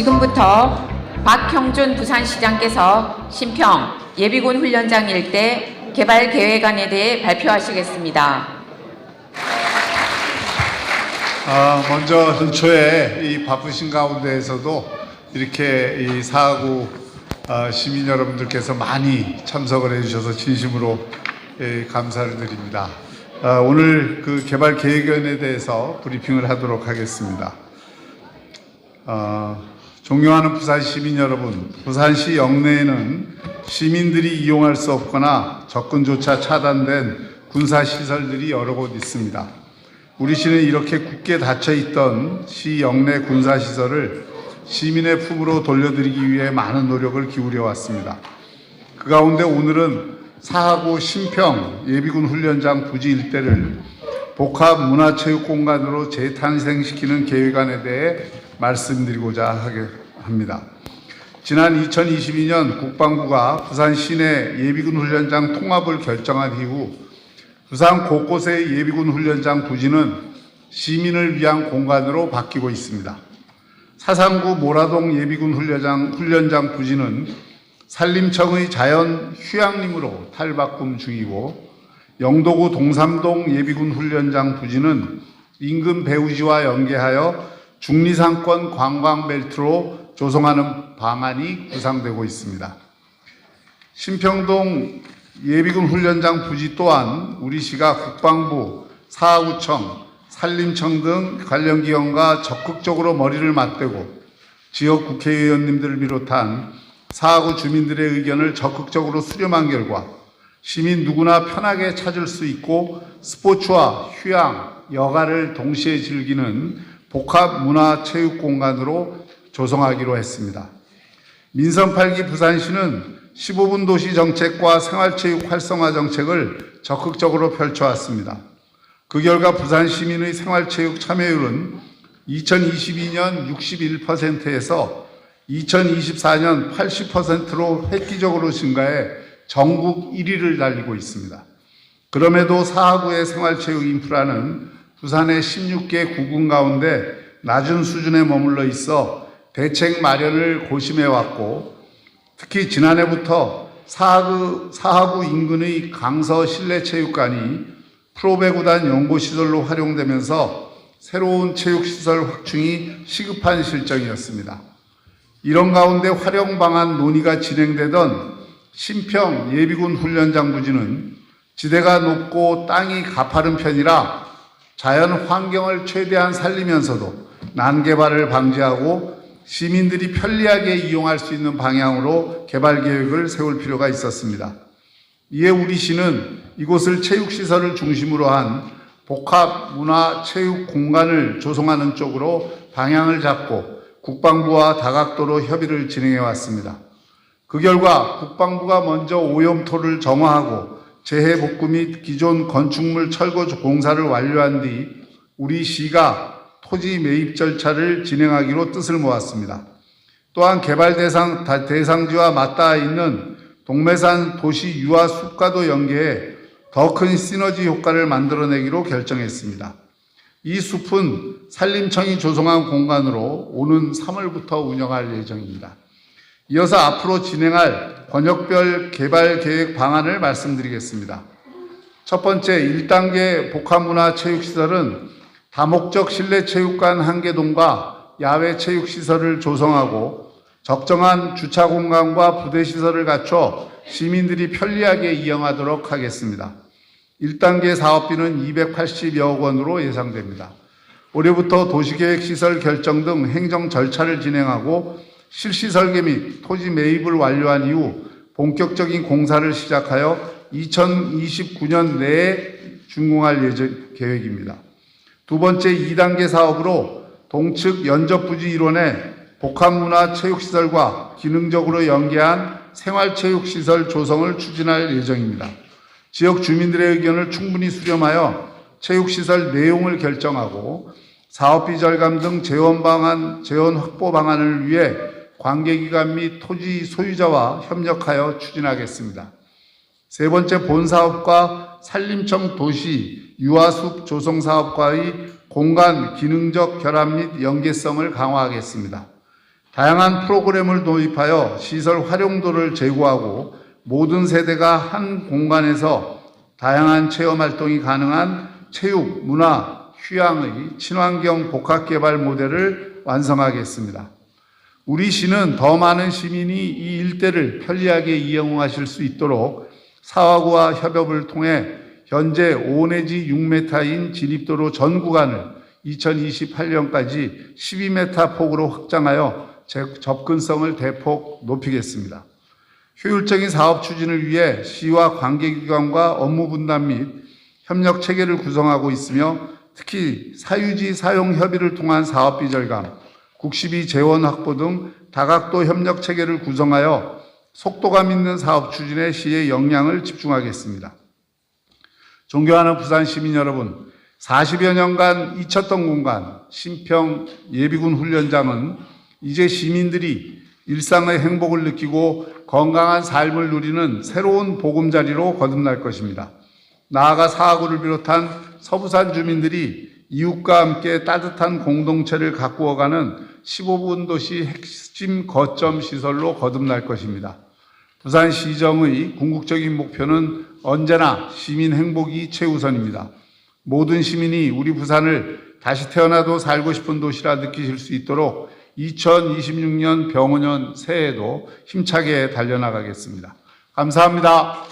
지금부터 박형준 부산시장께서 신평 예비군 훈련장 일대 개발 계획안에 대해 발표하시겠습니다. 아, 먼저 연초에 이 바쁘신 가운데에서도 이렇게 이 사하구 아, 시민 여러분들께서 많이 참석을 해주셔서 진심으로 예, 감사를 드립니다. 아, 오늘 그 개발 계획안에 대해서 브리핑을 하도록 하겠습니다. 아, 존경하는 부산 시민 여러분, 부산시 영내에는 시민들이 이용할 수 없거나 접근조차 차단된 군사 시설들이 여러 곳 있습니다. 우리 시는 이렇게 굳게 닫혀 있던 시 영내 군사 시설을 시민의 품으로 돌려드리기 위해 많은 노력을 기울여 왔습니다. 그 가운데 오늘은 사하구 신평 예비군 훈련장 부지 일대를 복합 문화체육 공간으로 재탄생시키는 계획안에 대해 말씀드리고자 하게 합니다. 지난 2022년 국방부가 부산 시내 예비군 훈련장 통합을 결정한 이후 부산 곳곳의 예비군 훈련장 부지는 시민을 위한 공간으로 바뀌고 있습니다. 사상구 모라동 예비군 훈련장, 훈련장 부지는 산림청의 자연 휴양림으로 탈바꿈 중이고 영도구 동삼동 예비군 훈련장 부지는 인근 배우지와 연계하여 중리상권 관광벨트로 조성하는 방안이 구상되고 있습니다. 신평동 예비군 훈련장 부지 또한 우리 시가 국방부, 사하구청, 산림청 등 관련 기관과 적극적으로 머리를 맞대고 지역 국회의원님들을 비롯한 사하구 주민들의 의견을 적극적으로 수렴한 결과 시민 누구나 편하게 찾을 수 있고 스포츠와 휴양, 여가를 동시에 즐기는 복합 문화 체육 공간으로 조성하기로 했습니다. 민선 8기 부산시는 15분 도시 정책과 생활체육 활성화 정책을 적극적으로 펼쳐왔습니다. 그 결과 부산 시민의 생활체육 참여율은 2022년 61%에서 2024년 80%로 획기적으로 증가해 전국 1위를 달리고 있습니다. 그럼에도 사하구의 생활체육 인프라는 부산의 16개 구군 가운데 낮은 수준에 머물러 있어 대책 마련을 고심해 왔고 특히 지난해부터 사하구, 사하구 인근의 강서 실내체육관이 프로배구단 연고시설로 활용되면서 새로운 체육시설 확충이 시급한 실정이었습니다. 이런 가운데 활용 방안 논의가 진행되던 신평 예비군 훈련장 부지는 지대가 높고 땅이 가파른 편이라 자연 환경을 최대한 살리면서도 난개발을 방지하고 시민들이 편리하게 이용할 수 있는 방향으로 개발 계획을 세울 필요가 있었습니다. 이에 우리 시는 이곳을 체육시설을 중심으로 한 복합 문화 체육 공간을 조성하는 쪽으로 방향을 잡고 국방부와 다각도로 협의를 진행해 왔습니다. 그 결과 국방부가 먼저 오염토를 정화하고 재해 복구 및 기존 건축물 철거 공사를 완료한 뒤 우리 시가 토지 매입 절차를 진행하기로 뜻을 모았습니다. 또한 개발 대상, 대상지와 맞닿아 있는 동매산 도시 유아 숲과도 연계해 더 큰 시너지 효과를 만들어내기로 결정했습니다. 이 숲은 산림청이 조성한 공간으로 오는 3월부터 운영할 예정입니다. 이어서 앞으로 진행할 권역별 개발 계획 방안을 말씀드리겠습니다. 첫 번째, 1단계 복합문화체육시설은 다목적 실내 체육관 한 개동과 야외 체육 시설을 조성하고 적정한 주차 공간과 부대 시설을 갖춰 시민들이 편리하게 이용하도록 하겠습니다. 1단계 사업비는 280여억 원으로 예상됩니다. 올해부터 도시계획 시설 결정 등 행정 절차를 진행하고 실시 설계 및 토지 매입을 완료한 이후 본격적인 공사를 시작하여 2029년 내에 준공할 예정 계획입니다. 두 번째 2단계 사업으로 동측 연접부지 일원에 복합문화 체육시설과 기능적으로 연계한 생활체육시설 조성을 추진할 예정입니다. 지역 주민들의 의견을 충분히 수렴하여 체육시설 내용을 결정하고 사업비 절감 등 재원 방안, 재원 확보 방안을 위해 관계기관 및 토지 소유자와 협력하여 추진하겠습니다. 세 번째 본사업과 산림청 도시 유아숲 조성 사업과의 공간 기능적 결합 및 연계성을 강화하겠습니다. 다양한 프로그램을 도입하여 시설 활용도를 제고하고 모든 세대가 한 공간에서 다양한 체험 활동이 가능한 체육, 문화, 휴양의 친환경 복합 개발 모델을 완성하겠습니다. 우리 시는 더 많은 시민이 이 일대를 편리하게 이용하실 수 있도록 사화구와 협업을 통해 현재 5 내지 6m인 진입도로 전 구간을 2028년까지 12m 폭으로 확장하여 제- 접근성을 대폭 높이겠습니다. 효율적인 사업 추진을 위해 시와 관계기관과 업무 분담 및 협력 체계를 구성하고 있으며 특히 사유지 사용 협의를 통한 사업비 절감, 국시비 재원 확보 등 다각도 협력 체계를 구성하여 속도감 있는 사업 추진에 시의 역량을 집중하겠습니다. 존경하는 부산 시민 여러분, 40여 년간 잊혔던 공간, 신평 예비군 훈련장은 이제 시민들이 일상의 행복을 느끼고 건강한 삶을 누리는 새로운 보금자리로 거듭날 것입니다. 나아가 사하구를 비롯한 서부산 주민들이 이웃과 함께 따뜻한 공동체를 가꾸어가는 15분 도시 핵심 거점 시설로 거듭날 것입니다. 부산시정의 궁극적인 목표는 언제나 시민 행복이 최우선입니다. 모든 시민이 우리 부산을 다시 태어나도 살고 싶은 도시라 느끼실 수 있도록 2026년 병원년 새해에도 힘차게 달려나가겠습니다. 감사합니다.